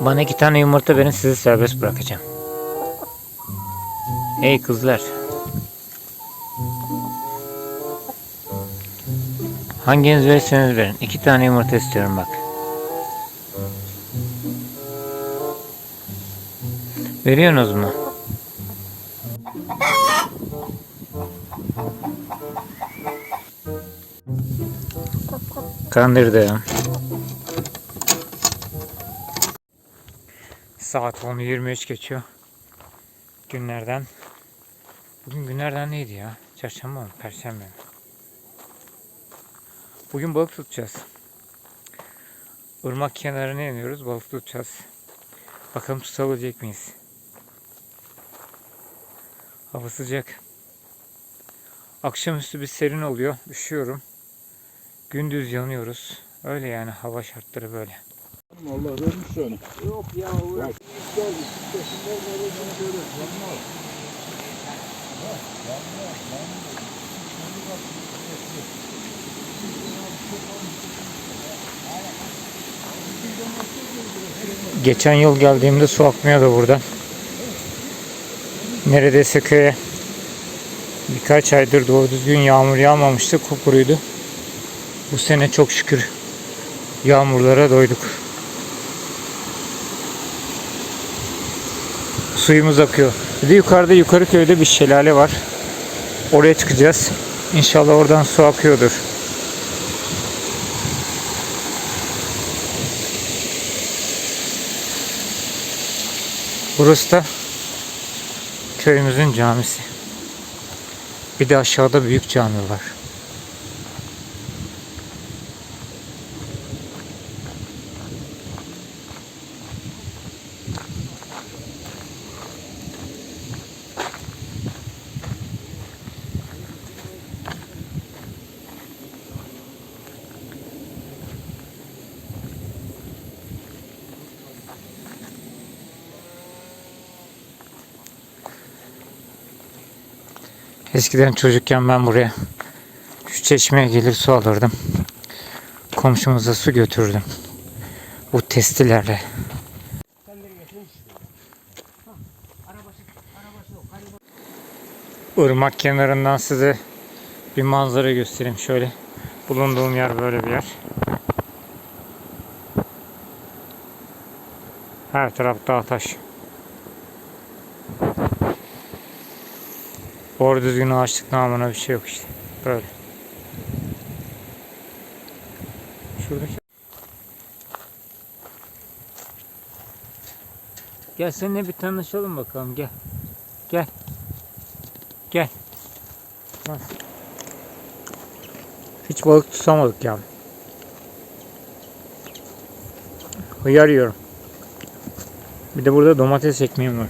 Bana iki tane yumurta verin sizi serbest bırakacağım. Ey kızlar. Hanginiz verirseniz verin. İki tane yumurta istiyorum bak. Veriyorsunuz mu? Kandırdım. Saat 10.23 geçiyor. Günlerden. Bugün günlerden neydi ya? Çarşamba mı? Perşembe mi? Bugün balık tutacağız. Irmak kenarına iniyoruz. Balık tutacağız. Bakalım tutabilecek miyiz? Hava sıcak. Akşamüstü bir serin oluyor. Üşüyorum. Gündüz yanıyoruz. Öyle yani hava şartları böyle. Allah vermiş onu. Yok ya o Bak. böyle. Geçen yıl geldiğimde su akmıyordu burada. Neredeyse köye birkaç aydır doğru düzgün yağmur yağmamıştı. Kukuruydu. Bu sene çok şükür yağmurlara doyduk. Suyumuz akıyor. Bir de yukarıda yukarı köyde bir şelale var. Oraya çıkacağız. İnşallah oradan su akıyordur. Burası da köyümüzün camisi. Bir de aşağıda büyük cami var. Eskiden çocukken ben buraya şu çeşmeye gelir su alırdım. Komşumuza su götürürdüm. Bu testilerle. Irmak kenarından size bir manzara göstereyim şöyle. Bulunduğum yer böyle bir yer. Her taraf dağ taş. Doğru düzgün ağaçlık namına bir şey yok işte. Böyle. Şuradaki. Gel seninle bir tanışalım bakalım gel. Gel. Gel. Hiç balık tutamadık ya. Hıyar yiyorum. Bir de burada domates ekmeğim var.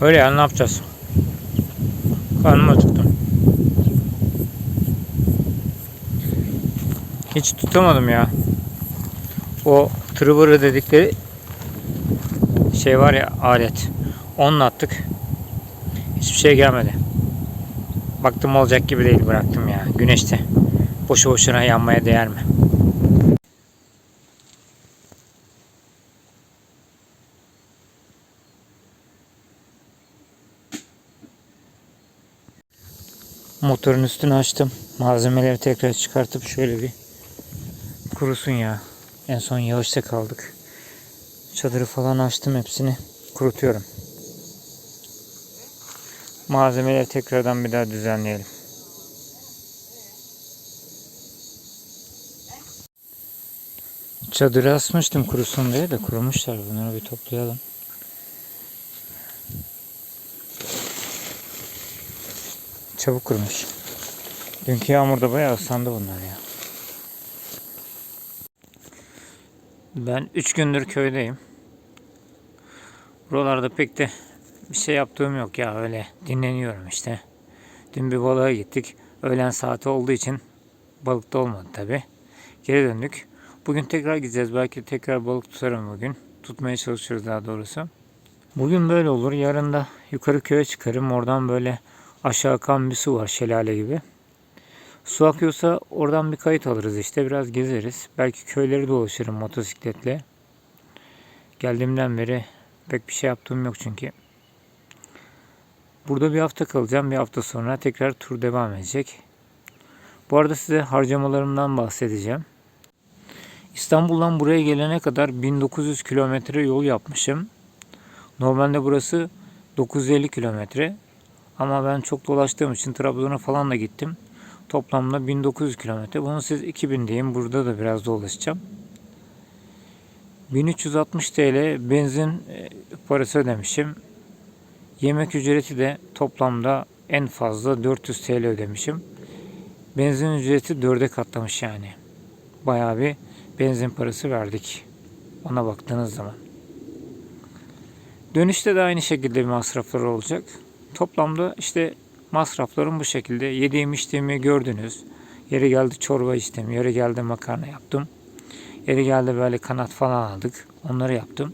Öyle ya ne yapacağız? Karnım acıktı. Hiç tutamadım ya. O tırvırı dedikleri şey var ya alet. Onunla attık. Hiçbir şey gelmedi. Baktım olacak gibi değil bıraktım ya. Güneşte. Boşu boşuna yanmaya değer mi? Motorun üstünü açtım. Malzemeleri tekrar çıkartıp şöyle bir kurusun ya. En son yağışta kaldık. Çadırı falan açtım hepsini. Kurutuyorum. Malzemeleri tekrardan bir daha düzenleyelim. Çadırı asmıştım kurusun diye de kurumuşlar. Bunları bir toplayalım. Çabuk kurumuş. Dünkü yağmurda bayağı ıslandı bunlar ya. Ben 3 gündür köydeyim. Buralarda pek de bir şey yaptığım yok ya öyle dinleniyorum işte. Dün bir balığa gittik. Öğlen saati olduğu için balık da olmadı tabi. Geri döndük. Bugün tekrar gideceğiz. Belki tekrar balık tutarım bugün. Tutmaya çalışıyoruz daha doğrusu. Bugün böyle olur. Yarın da yukarı köye çıkarım. Oradan böyle aşağı akan bir su var şelale gibi. Su akıyorsa oradan bir kayıt alırız işte. Biraz gezeriz. Belki köyleri dolaşırım motosikletle. Geldiğimden beri pek bir şey yaptığım yok çünkü. Burada bir hafta kalacağım. Bir hafta sonra tekrar tur devam edecek. Bu arada size harcamalarımdan bahsedeceğim. İstanbul'dan buraya gelene kadar 1900 kilometre yol yapmışım. Normalde burası 950 kilometre. Ama ben çok dolaştığım için Trabzon'a falan da gittim. Toplamda 1900 kilometre. Bunu siz 2000 deyin. Burada da biraz dolaşacağım. 1360 TL benzin e, parası ödemişim. Yemek ücreti de toplamda en fazla 400 TL ödemişim. Benzin ücreti 4'e katlamış yani. Bayağı bir benzin parası verdik. Ona baktığınız zaman. Dönüşte de aynı şekilde bir masraflar olacak. Toplamda işte masraflarım bu şekilde. Yediğim içtiğimi gördünüz. Yeri geldi çorba içtim. Yeri geldi makarna yaptım. Yeri geldi böyle kanat falan aldık. Onları yaptım.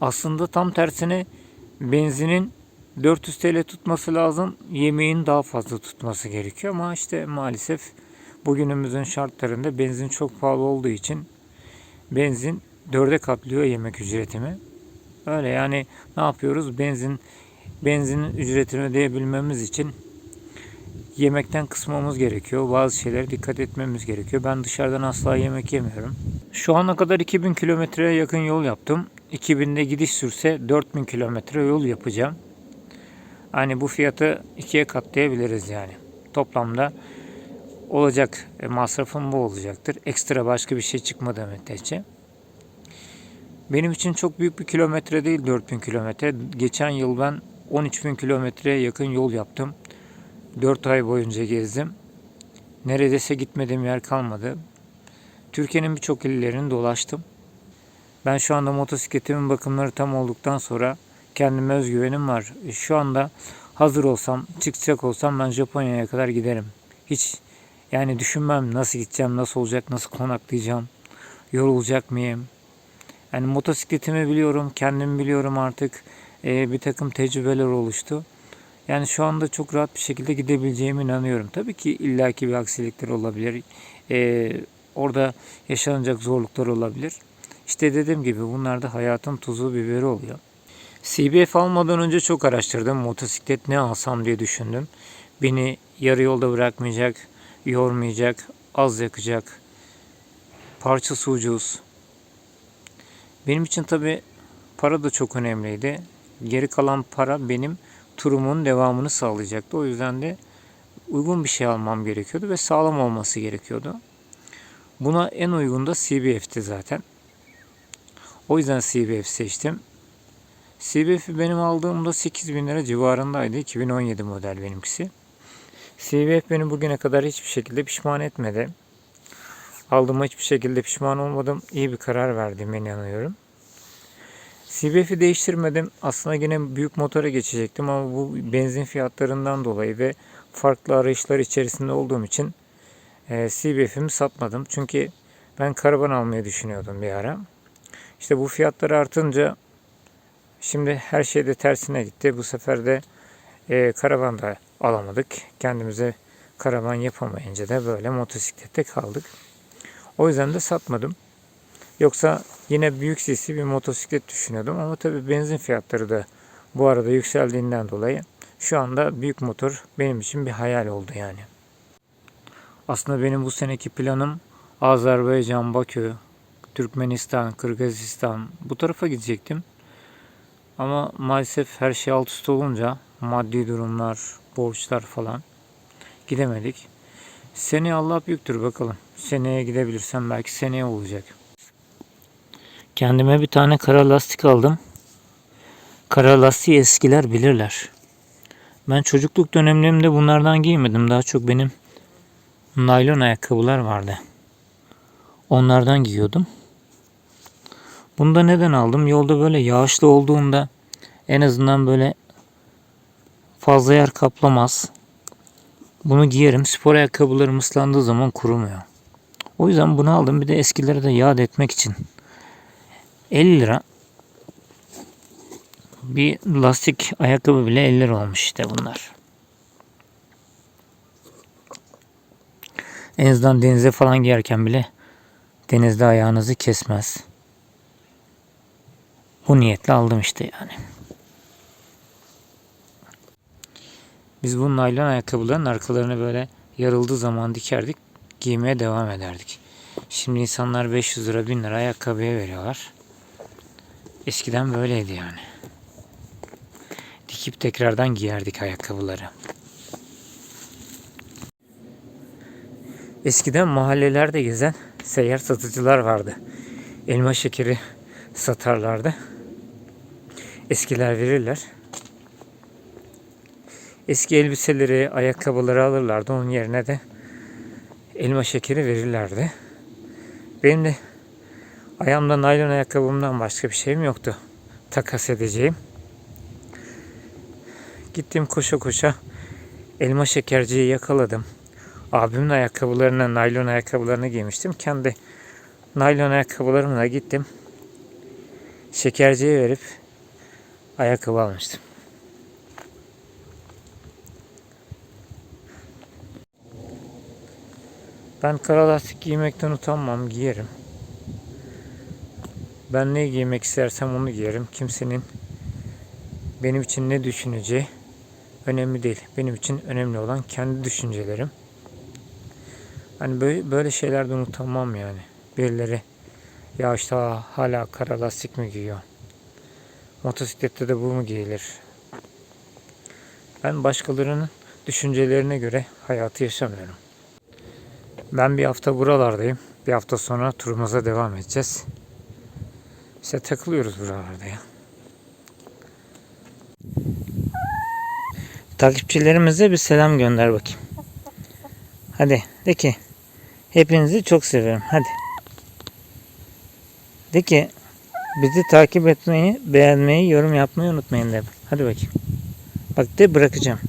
Aslında tam tersine benzinin 400 TL tutması lazım. Yemeğin daha fazla tutması gerekiyor. Ama işte maalesef bugünümüzün şartlarında benzin çok pahalı olduğu için benzin dörde katlıyor yemek ücretimi. Öyle yani ne yapıyoruz? Benzin benzinin ücretini ödeyebilmemiz için yemekten kısmamız gerekiyor. Bazı şeylere dikkat etmemiz gerekiyor. Ben dışarıdan asla yemek yemiyorum. Şu ana kadar 2000 kilometreye yakın yol yaptım. 2000'de gidiş sürse 4000 kilometre yol yapacağım. Hani bu fiyatı ikiye katlayabiliriz yani. Toplamda olacak e, masrafım bu olacaktır. Ekstra başka bir şey çıkmadı müddetçe. Benim için çok büyük bir kilometre değil 4000 kilometre. Geçen yıl ben 13.000 kilometreye yakın yol yaptım. 4 ay boyunca gezdim. Neredeyse gitmediğim yer kalmadı. Türkiye'nin birçok illerini dolaştım. Ben şu anda motosikletimin bakımları tam olduktan sonra kendime özgüvenim var. E, Şu anda hazır olsam, çıkacak olsam ben Japonya'ya kadar giderim. Hiç yani düşünmem nasıl gideceğim, nasıl olacak, nasıl konaklayacağım, yorulacak mıyım? Yani motosikletimi biliyorum, kendimi biliyorum artık. Ee, bir takım tecrübeler oluştu. Yani şu anda çok rahat bir şekilde gidebileceğime inanıyorum. Tabii ki illaki bir aksilikler olabilir. Ee, orada yaşanacak zorluklar olabilir. İşte dediğim gibi bunlar da hayatın tuzu biberi oluyor. CBF almadan önce çok araştırdım. Motosiklet ne alsam diye düşündüm. Beni yarı yolda bırakmayacak, yormayacak, az yakacak, parçası ucuz. Benim için tabi para da çok önemliydi. Geri kalan para benim turumun devamını sağlayacaktı. O yüzden de uygun bir şey almam gerekiyordu ve sağlam olması gerekiyordu. Buna en uygun da CBF'ti zaten. O yüzden CBF seçtim. CBF'i benim aldığımda 8000 lira civarındaydı. 2017 model benimkisi. CBF beni bugüne kadar hiçbir şekilde pişman etmedi. Aldığıma hiçbir şekilde pişman olmadım. İyi bir karar verdiğime inanıyorum. CBF'i değiştirmedim. Aslında yine büyük motora geçecektim ama bu benzin fiyatlarından dolayı ve farklı arayışlar içerisinde olduğum için e, CBF'imi satmadım. Çünkü ben karavan almayı düşünüyordum bir ara. İşte bu fiyatlar artınca şimdi her şey de tersine gitti. Bu sefer de e, karavan da alamadık. Kendimize karavan yapamayınca da böyle motosiklette kaldık. O yüzden de satmadım. Yoksa yine büyük sesli bir motosiklet düşünüyordum ama tabii benzin fiyatları da bu arada yükseldiğinden dolayı şu anda büyük motor benim için bir hayal oldu yani. Aslında benim bu seneki planım Azerbaycan, Bakü, Türkmenistan, Kırgızistan bu tarafa gidecektim. Ama maalesef her şey alt üst olunca maddi durumlar, borçlar falan gidemedik. Seneye Allah büyüktür bakalım. Seneye gidebilirsem belki seneye olacak. Kendime bir tane kara lastik aldım. Kara lastiği eskiler bilirler. Ben çocukluk dönemlerimde bunlardan giymedim. Daha çok benim naylon ayakkabılar vardı. Onlardan giyiyordum. Bunu da neden aldım? Yolda böyle yağışlı olduğunda en azından böyle fazla yer kaplamaz. Bunu giyerim. Spor ayakkabılarım ıslandığı zaman kurumuyor. O yüzden bunu aldım. Bir de eskileri de yad etmek için. 50 lira. Bir lastik ayakkabı bile 50 lira olmuş işte bunlar. En azından denize falan girerken bile denizde ayağınızı kesmez. Bu niyetle aldım işte yani. Biz bu naylon ayakkabıların arkalarını böyle yarıldığı zaman dikerdik. Giymeye devam ederdik. Şimdi insanlar 500 lira 1000 lira ayakkabıya veriyorlar. Eskiden böyleydi yani. Dikip tekrardan giyerdik ayakkabıları. Eskiden mahallelerde gezen seyyar satıcılar vardı. Elma şekeri satarlardı. Eskiler verirler. Eski elbiseleri, ayakkabıları alırlardı. Onun yerine de elma şekeri verirlerdi. Benim de ayağımda naylon ayakkabımdan başka bir şeyim yoktu. Takas edeceğim. Gittim koşa koşa elma şekerciyi yakaladım. Abimin ayakkabılarına, naylon ayakkabılarını giymiştim. Kendi naylon ayakkabılarımla gittim. Şekerciye verip ayakkabı almıştım. Ben kara lastik giymekten utanmam, giyerim. Ben ne giymek istersem onu giyerim. Kimsenin benim için ne düşüneceği önemli değil. Benim için önemli olan kendi düşüncelerim. Hani böyle, böyle şeylerden utanmam yani. Birileri ya işte hala kara lastik mi giyiyor? Motosiklette de bu mu giyilir? Ben başkalarının düşüncelerine göre hayatı yaşamıyorum. Ben bir hafta buralardayım. Bir hafta sonra turumuza devam edeceğiz. İşte takılıyoruz buralarda ya. Takipçilerimize bir selam gönder bakayım. Hadi de ki hepinizi çok seviyorum. Hadi. De ki bizi takip etmeyi, beğenmeyi, yorum yapmayı unutmayın de. Hadi bakayım. Bak de bırakacağım.